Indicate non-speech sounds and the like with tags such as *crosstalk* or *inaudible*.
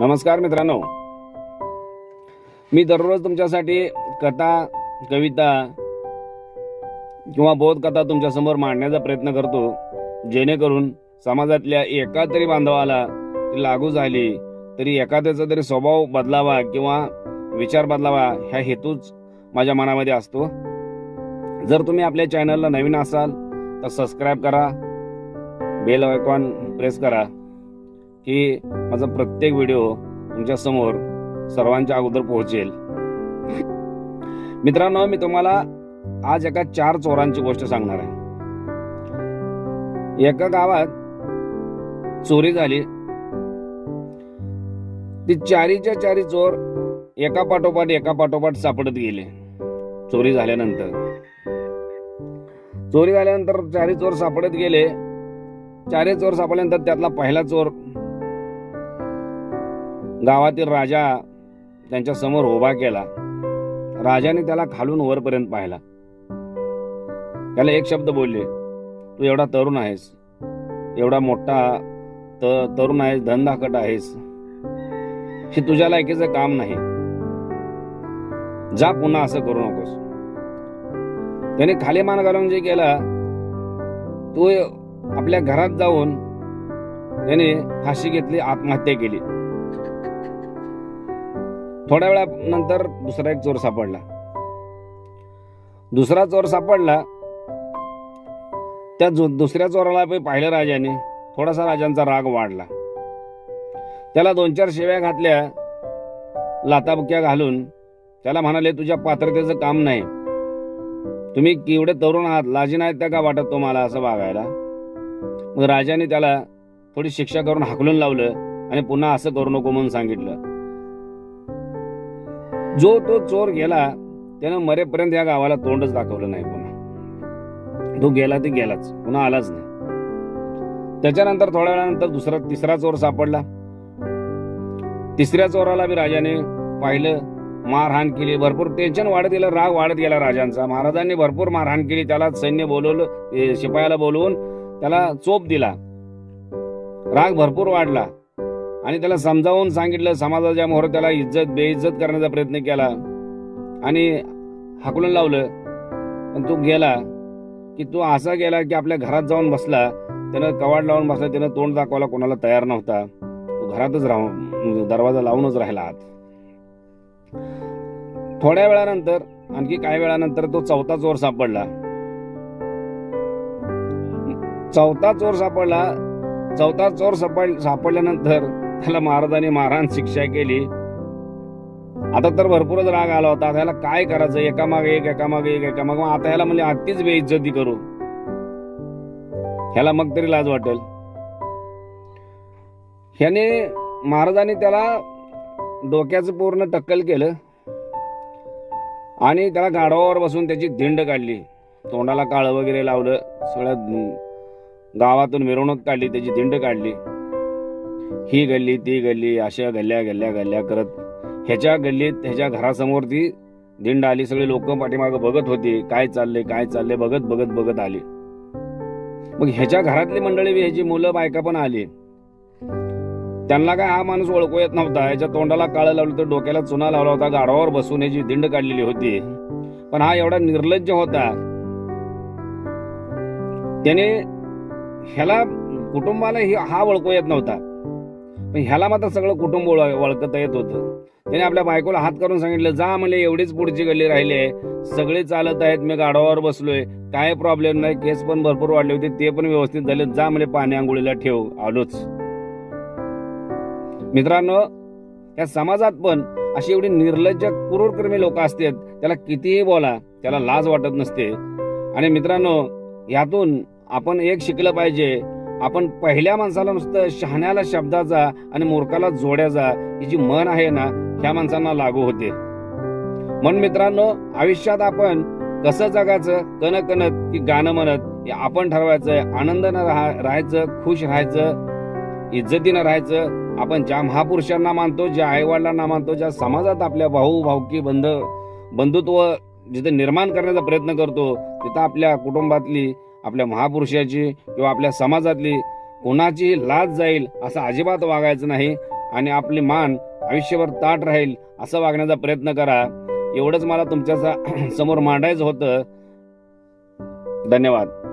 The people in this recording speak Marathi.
नमस्कार मित्रांनो. मी दररोज तुमच्यासाठी कथा कविता किंवा बोधकथा तुमच्यासमोर मांडण्याचा प्रयत्न करतो. जेणेकरून समाजातल्या एका तरी बांधवाला ती लागू झाली तरी एखाद्याचा तरी स्वभाव बदलावा किंवा विचार बदलावा ह्या हेतूच माझ्या मनामध्ये असतो. जर तुम्ही आपल्या चॅनलला नवीन असाल तर सबस्क्राईब करा बेल आयकॉन प्रेस करा. की माझा प्रत्येक व्हिडिओ तुमच्यासमोर सर्वांच्या अगोदर पोहोचेल. मित्रांनो मी तुम्हाला आज एका चार चोरांची गोष्ट सांगणार आहे. एका गावात चोरी झाली. ती चारीच्या चारी चोर एका पाठोपाठ एका पाठोपाठ सापडत गेले. चोरी झाल्यानंतर. चोरी झाल्यानंतर चारी चोर सापडत गेले. चारी चोर सापडल्यानंतर त्यातला पहिला चोर गावातील राजा त्यांच्यासमोर उभा केला. राजाने त्याला खालून वरपर्यंत पाहिला. त्याला एक शब्द बोलले तू एवढा तरुण आहेस. एवढा मोठा तर तरुण आहेस धनदाकट आहेस. हे तुझ्या लायकीचं काम नाही. जा पुन्हा असं करू नकोस. त्याने खाली मान घालून जे केला तो आपल्या घरात जाऊन त्याने फाशी घेतली आत्महत्या केली. थोड्या वेळानंतर दुसरा एक चोर सापडला. दुसरा चोर सापडला. त्या दुसऱ्या चोराला पाहिलं राजाने थोडासा राजांचा राग वाढला. त्याला दोन चार शेव्या घातल्या लाताबुक्या घालून. त्याला म्हणाले तुझ्या पात्रतेचं काम नाही. तुम्ही केवढे तरुण आहात लाजी नाहीत त्या का वाटत तुम्हाला असं वागायला? मग राजाने त्याला थोडी शिक्षा करून हाकलून लावलं आणि पुन्हा असं करू नको म्हणून सांगितलं. जो तो चोर गेला त्यानं मरेपर्यंत या गावाला तोंडच दाखवलं नाही पुन्हा. तो गेला ते गेलाच पुन्हा आलाच नाही. त्याच्यानंतर थोड्या वेळानंतर दुसरा तिसरा चोर सापडला. तिसऱ्या चोराला बी राजाने पाहिलं मारहाण केली. भरपूर टेन्शन वाढत गेलं राग वाढत गेला राजांचा. महाराजांनी भरपूर मारहाण केली. त्याला सैन्य बोलवलं शिपायाला बोलवून त्याला चोप दिला. राग भरपूर वाढला. आणि त्याला समजावून सांगितलं समाजाच्या मोहर त्याला इज्जत बेइज्जत करण्याचा प्रयत्न केला. आणि हाकलून लावलं. पण तो गेला की तो असा गेला की आपल्या घरात जाऊन बसला. त्यानं कवाड लावून बसला. त्यानं तोंड दाखवायला कोणाला तयार नव्हता. तो घरातच राहून म्हणजे दरवाजा लावूनच राहिला आत. थोड्या वेळानंतर आणखी काही वेळानंतर तो चौथा चोर सापडला. चौथा चोर सापडला. चौथा चोर सापड सापडल्यानंतर त्याला महाराजांनी मारहाण शिक्षा केली. आता तर भरपूरच राग आला होता. आता काय करायचं? एकामागे एक एकामागे एक एका मग आता ह्याला म्हणजे अतिच बेइज्जती करू ह्याला मग तरी लाज वाटेल. ह्याने महाराजांनी त्याला डोक्याचं पूर्ण टक्कल केलं. आणि त्याला गाढवावर बसून त्याची धिंड काढली. तोंडाला काळं वगैरे लावलं. सगळ्या गावातून मिरवणूक काढली. त्याची धिंड काढली. ही गल्ली ती गल्ली अशा गल्ल्या गल्ल्या गल्ल्या करत ह्याच्या गल्लीत ह्याच्या घरासमोर ती दिंड आली. सगळे लोक पाठीमागं बघत होते. काय चाललंय काय चाललंय? बघत बघत बघत आली. मग ह्याच्या घरातली मंडळी ह्याची मुलं बायका पण आली. त्यांना काय हा माणूस ओळखू येत नव्हता. ह्याच्या तोंडाला काळं लावलं तर डोक्याला चुना लावला होता. गाढवावर बसून ह्याची दिंड काढलेली होती. पण हा एवढा निर्लज्ज होता. त्याने ह्याला कुटुंबाला ही हा ओळखू येत नव्हता. पण ह्याला मात्र सगळं कुटुंब वळखता येत होतं. त्याने आपल्या बायकोला हात करून सांगितलं जा मला एवढीच पुढची गल्ली राहिली आहे. सगळे चालत आहेत मी गाढवावर बसलोय. काय प्रॉब्लेम नाही केस पण भरपूर वाढले होते ते पण व्यवस्थित झाले जा मला पाणी आंघोळीला ठेव आलोच. मित्रांनो या समाजात पण अशी एवढी निर्लज्ज क्रूरकर्मी लोक असतात त्याला कितीही बोला त्याला लाज वाटत नसते. आणि मित्रांनो यातून आपण एक शिकलं पाहिजे आपण पहिल्या माणसाला नुसतं शहाण्याला शब्दाचा आणि मूर्खाला जोड्याचा ही जी मन आहे ना ह्या माणसांना लागू होते. मन मित्रांनो आयुष्यात आपण कसं जगायचं कन कणत की गाणं म्हणत हे आपण ठरवायचं आनंदानं राहा राहायचं खुश राहायचं इज्जतीनं राहायचं. आपण ज्या महापुरुषांना मानतो ज्या आईवडिलांना मानतो ज्या समाजात आपल्या भाऊ भाऊकी बंध बंधुत्व जिथे निर्माण करण्याचा प्रयत्न करतो तिथं आपल्या कुटुंबातली आपल्या महापुरुषाची किंवा आपल्या समाजातली कोणाची लाज जाईल असं अजिबात वागायचं नाही आणि आपली मान आयुष्यभर ताट राहील असं वागण्याचा प्रयत्न करा. एवढंच मला तुमच्या *clears throat* समोर मांडायचं होतं. धन्यवाद.